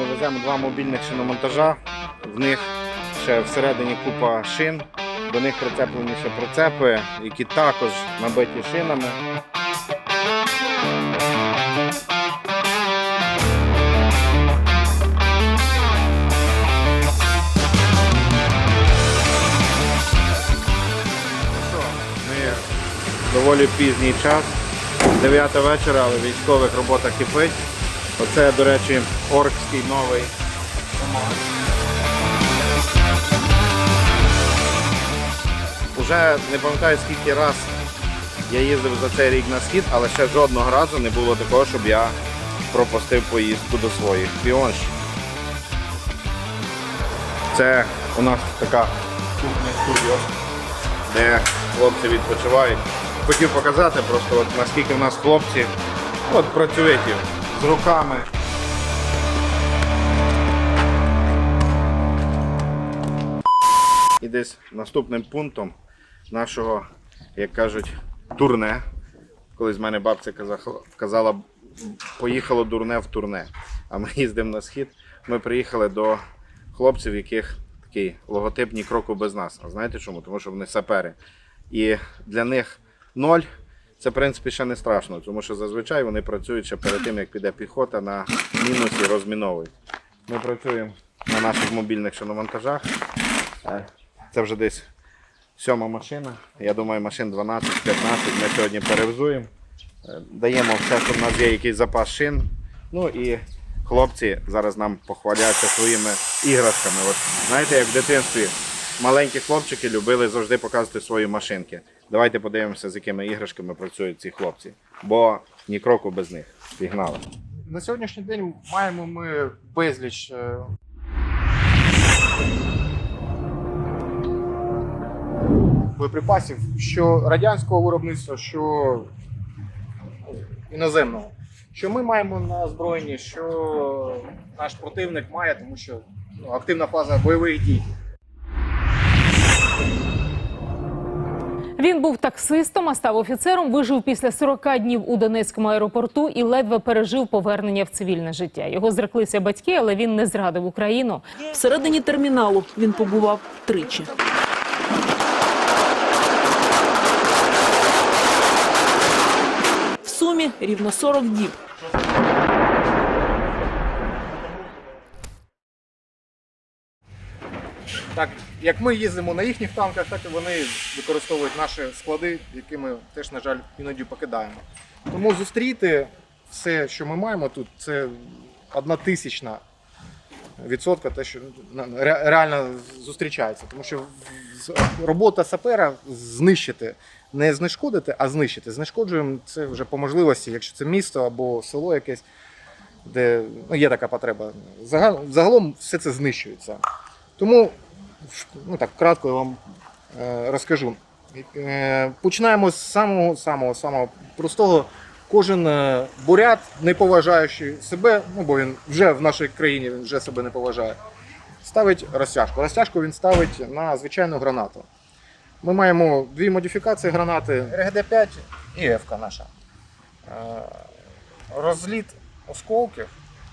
ми веземо два мобільних шиномонтажа. В них ще всередині купа шин. До них прицеплені ще прицепи, які також набиті шинами. Ми доволі пізній час. 9 вечора, але військових робота кипить. Оце, до речі, оркський новий. Уже не пам'ятаю скільки раз я їздив за цей рік на схід, але ще жодного разу не було такого, щоб я пропустив поїздку до своїх піонщиків. Це у нас така кухня студіо, де хлопці відпочивають. Хотів показати просто, от наскільки в нас хлопці от працюють руками. І десь наступним пунктом нашого, як кажуть, турне. Колись в мене бабця казала, поїхало дурне в турне. А ми їздимо на схід. Ми приїхали до хлопців, яких такий логотип ні кроку без нас. А знаєте чому? Тому що вони сапери. І для них ноль це в принципі ще не страшно, тому що зазвичай вони працюють ще перед тим, як піде піхота на мінусі розміновують. Ми працюємо на наших мобільних шиномонтажах. Е, Це вже десь сьома машина. Я думаю, машин 12-15 ми сьогодні перевзуємо. Е, Даємо все, що в нас є якийсь запас шин. Ну і хлопці зараз нам похваляться своїми іграшками. От, знаєте, як в дитинстві маленькі хлопчики любили завжди показувати свої машинки. Давайте подивимося, з якими іграшками працюють ці хлопці. Бо ні кроку без них. Пігнали. На сьогоднішній день маємо ми безліч е, боєприпасів, що радянського виробництва, що іноземного. Що ми маємо на озброєнні, що наш противник має, тому що ну, активна фаза бойових дій. Він був таксистом, а став офіцером. Вижив після 40 днів у Донецькому аеропорту і ледве пережив повернення в цивільне життя. Його зреклися батьки, але він не зрадив Україну. Всередині терміналу він побував тричі. В сумі рівно 40 діб. Так, як ми їздимо на їхніх танках, так і вони використовують наші склади, які ми теж, на жаль, іноді покидаємо. Тому зустріти все, що ми маємо тут, це одна тисячна відсотка, те, що реально зустрічається. Тому що робота сапера знищити, не знешкодити, а знищити. Знешкоджуємо це вже по можливості, якщо це місто або село якесь, де ну, є така потреба. Загал- Загалом все це знищується. Тому ну так кратко я вам е, розкажу. Е, починаємо з самого самого самого простого. Кожен е, бурят, не поважаючи себе, ну бо він вже в нашій країні він вже себе не поважає, ставить розтяжку. Розтяжку він ставить на звичайну гранату. Ми маємо дві модифікації гранати РГД-5 і F наша. Розліт осколків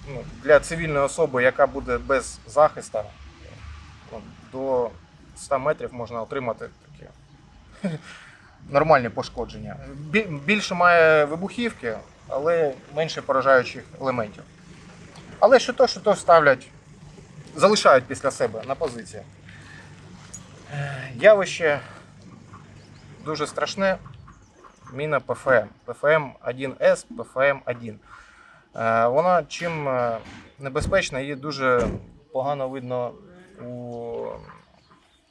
ну, для цивільної особи, яка буде без захисту, до 100 метрів можна отримати такі нормальні пошкодження. Більше має вибухівки, але менше поражаючих елементів. Але що то, що то ставлять, залишають після себе на позиції. Явище дуже страшне. Міна ПФМ. ПФМ 1С, ПФМ 1. Е, Вона чим е, небезпечна, її дуже погано видно у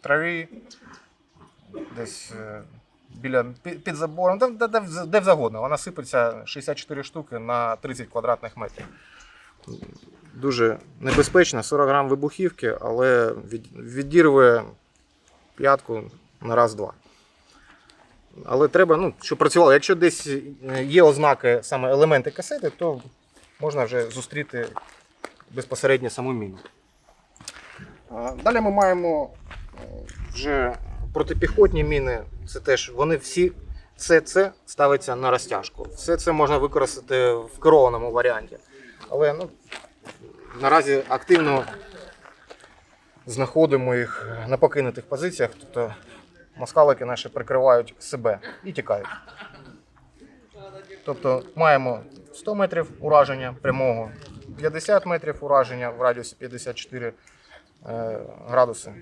траві, десь е, біля під, забором, де, де, де, завгодно. Вона сипеться 64 штуки на 30 квадратних метрів. Дуже небезпечно, 40 грам вибухівки, але від, відірве п'ятку на раз-два. Але треба, ну, щоб працювало. Якщо десь е, є ознаки саме елементи касети, то можна вже зустріти безпосередньо саму міну. Далі ми маємо е, вже протипіхотні міни. Це теж вони всі, все це ставиться на розтяжку. Все це можна використати в керованому варіанті. Але ну, наразі активно знаходимо їх на покинутих позиціях, тобто москалики наші прикривають себе і тікають. Тобто маємо 100 метрів ураження прямого, 50 метрів ураження в радіусі 54 е, градуси,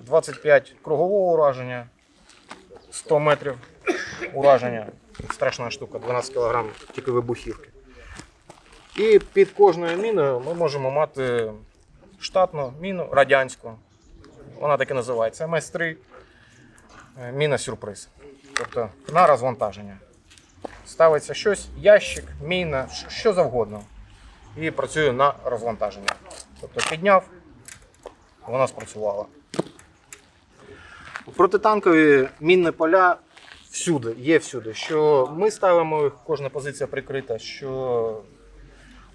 25 кругового ураження, 100 метрів ураження. Страшна штука, 12 кг тільки вибухівки. І під кожною міною ми можемо мати штатну міну радянську. Вона так і називається МС-3. е, Міна сюрприз. Тобто на розвантаження. Ставиться щось, ящик, міна, що завгодно. І працює на розвантаження. Тобто підняв, вона спрацювала. Протитанкові мінні поля всюди, є всюди. Що ми ставимо їх, кожна позиція прикрита, що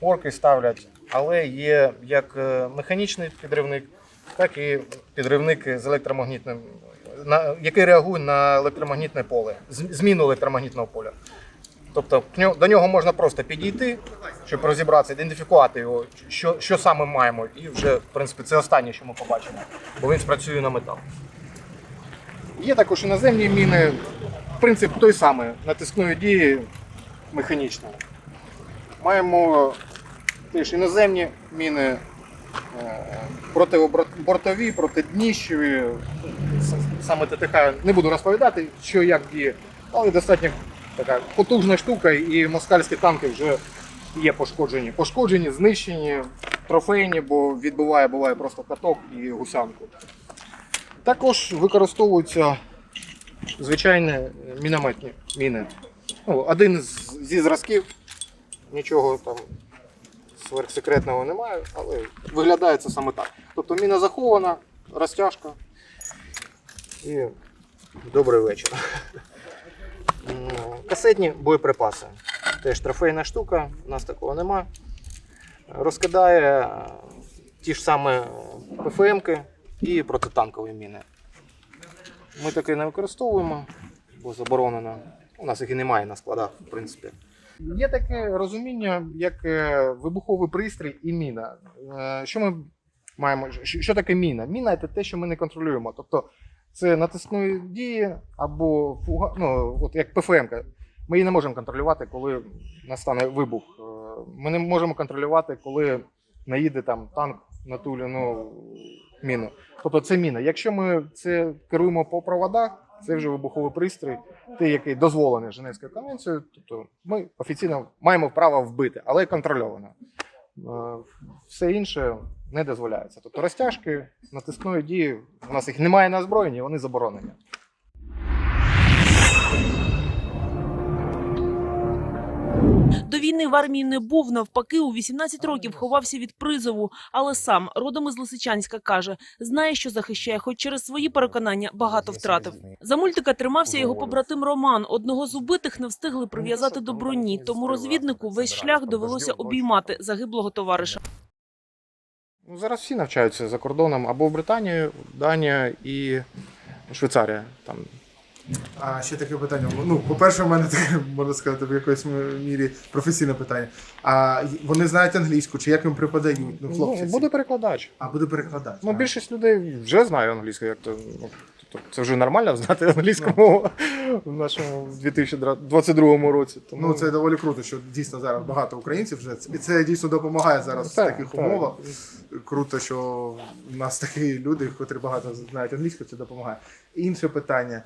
орки ставлять, але є як е, механічний підривник, так і підривник з електромагнітним, який реагує на електромагнітне поле, зміну електромагнітного поля. Тобто до нього можна просто підійти, щоб розібратися, ідентифікувати його, що, що саме маємо, і вже, в принципі, це останнє, що ми побачимо, бо він спрацює на метал. Є також іноземні міни. Принцип той самий натискної дії механічної. Маємо теж іноземні міни, е, протибортові, протидніщові. Саме ТТХ не буду розповідати, що як діє, але достатньо така потужна штука, і москальські танки вже є пошкоджені. Пошкоджені, знищені, трофейні, бо відбиває буває просто каток і гусянку. Також використовуються звичайні мінометні міни. Ну, один зі зразків, нічого там сверхсекретного немає, але виглядає це саме так. Тобто міна захована, розтяжка і добрий вечір. Касетні боєприпаси. Теж трофейна штука, у нас такого нема. Розкидає е, ті ж самі ПФМки і протитанкові міни. Ми таке не використовуємо, бо заборонено. У нас їх і немає на складах, в принципі. Є таке розуміння, як е, вибуховий пристрій і міна. Е, Що ми маємо? Що таке міна? Міна це те, що ми не контролюємо. Тобто це натискної дії або фуга, ну, от як ПФМ. Ми її не можемо контролювати, коли настане вибух. Е, Ми не можемо контролювати, коли наїде там танк на ту іну міну. Тобто це міна. Якщо ми це керуємо по проводах, це вже вибуховий пристрій, той, який дозволений Женевською конвенцією. Тобто ми офіційно маємо право вбити, але контрольовано. Е, Все інше не дозволяється. Тобто розтяжки натискної дії, у нас їх немає на озброєнні, вони заборонені. До війни в армії не був. Навпаки, у 18 років ховався від призову. Але сам родом із Лисичанська каже, знає, що захищає, хоч через свої переконання багато втратив. За мультика тримався його побратим Роман. Одного з убитих не встигли прив'язати до броні, тому розвіднику весь шлях довелося обіймати загиблого товариша. Ну, зараз всі навчаються за кордоном або в Британії, Данія і Швейцарія. Там А ще таке питання. Ну, по-перше, у мене таке, можна сказати, в якоїсь мірі професійне питання. А вони знають англійську, чи як їм преподають? Ну, хлопці. ну, буде перекладач. А буде перекладати. Ну, а. більшість людей вже знає англійську, як то. Ну, тобто це вже нормально знати англійську мову в нашому 2022 році. Тому... Ну, це доволі круто, що дійсно зараз багато українців вже. І це дійсно допомагає зараз в таких так. умовах. Круто, що в нас такі люди, котрі багато знають англійську, це допомагає. Інше питання.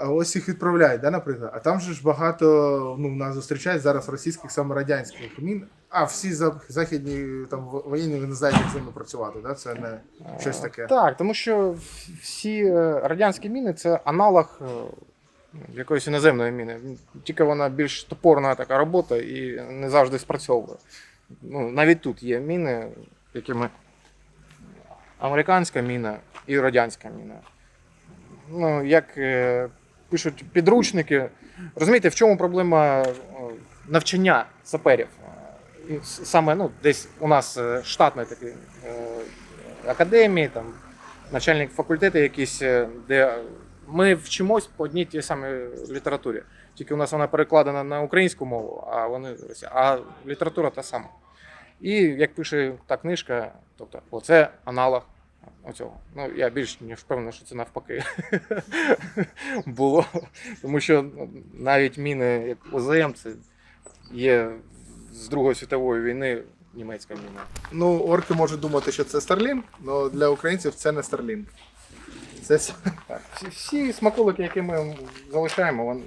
Ось їх відправляють, да, наприклад. А там же ж багато ну, в нас зустрічають зараз російських саме радянських мін. А всі західні там воєнні не знаєте, як з ними працювати. Да? Це не щось таке. Так, тому що всі е, радянські міни це аналог е, якоїсь іноземної міни. Тільки вона більш топорна така робота і не завжди спрацьовує. Ну, навіть тут є міни, якими американська міна і радянська міна. Ну, як е, пишуть підручники, розумієте, в чому проблема е, навчання саперів? Саме ну, десь у нас е, штатний такий е, академії, там, начальник факультету якийсь, е, де ми вчимось по одній тій самій літературі. Тільки у нас вона перекладена на українську мову, а вони а література та сама. І як пише та книжка, тобто, оце аналог оцього. Ну, я більш ніж впевнений, що це навпаки було. Тому що ну, навіть міни, як ОЗМ, це є з Другої світової війни німецька міна. Ну, орки можуть думати, що це Starlink, але для українців це не Starlink. Це Так, всі, всі смаколики, які ми залишаємо,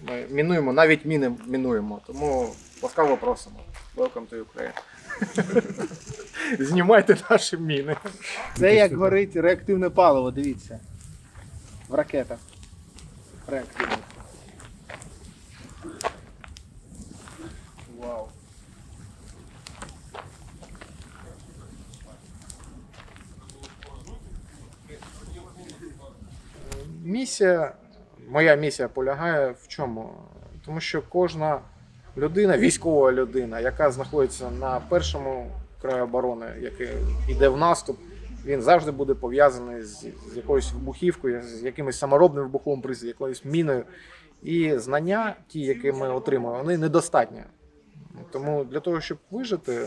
ми мінуємо, навіть міни мінуємо. Тому ласкаво просимо. Welcome to Ukraine. Знімайте наші міни. Це як горить реактивне паливо, дивіться. В ракетах. Реактивне. Вау. Місія, моя місія полягає в чому? Тому що кожна людина, військова людина, яка знаходиться на першому краю оборони, який йде в наступ, він завжди буде пов'язаний з, з якоюсь вибухівкою, з якимось саморобним вибуховим призом, якоюсь міною. І знання, ті, які ми отримуємо, вони недостатні. Тому для того, щоб вижити,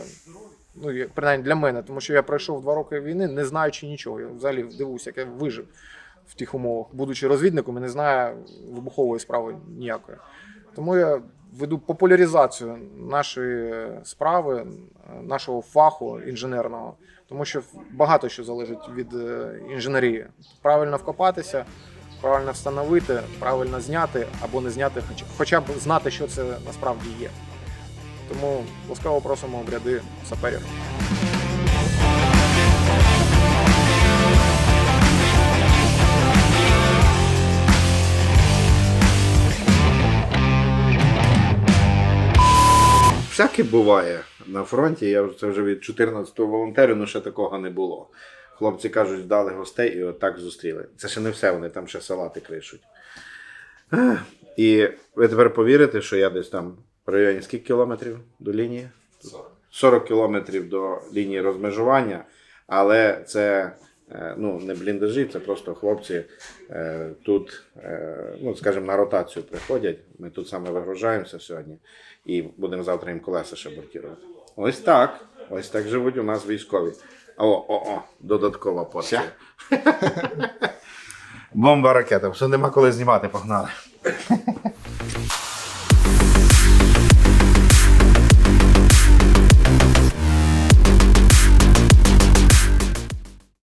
ну принаймні для мене, тому що я пройшов два роки війни, не знаючи нічого. Я взагалі дивуюся, як я вижив в тих умовах, будучи розвідником, і не знаю вибухової справи ніякої. Тому я веду популяризацію нашої справи, нашого фаху інженерного, тому що багато що залежить від е, інженерії. Правильно вкопатися, правильно встановити, правильно зняти або не зняти, хоч- хоча б знати, що це насправді є. Тому ласкаво просимо обряди ряди саперів. Всяке буває на фронті. Я це вже від 14-го волонтеру, ну ще такого не було. Хлопці кажуть, ждали гостей і отак зустріли. Це ще не все, вони там ще салати кришуть. І ви тепер повірите, що я десь там в районі скільки кілометрів до лінії? 40 кілометрів до лінії розмежування, але це е, ну, не бліндажі, це просто хлопці е, тут, е, ну, скажімо, на ротацію приходять. Ми тут саме вигружаємося сьогодні і будемо завтра їм колеса ще бортувати. Ось так. Ось так живуть у нас військові. О, о, о, додаткова порція. Бомба ракета. Все нема коли знімати, погнали.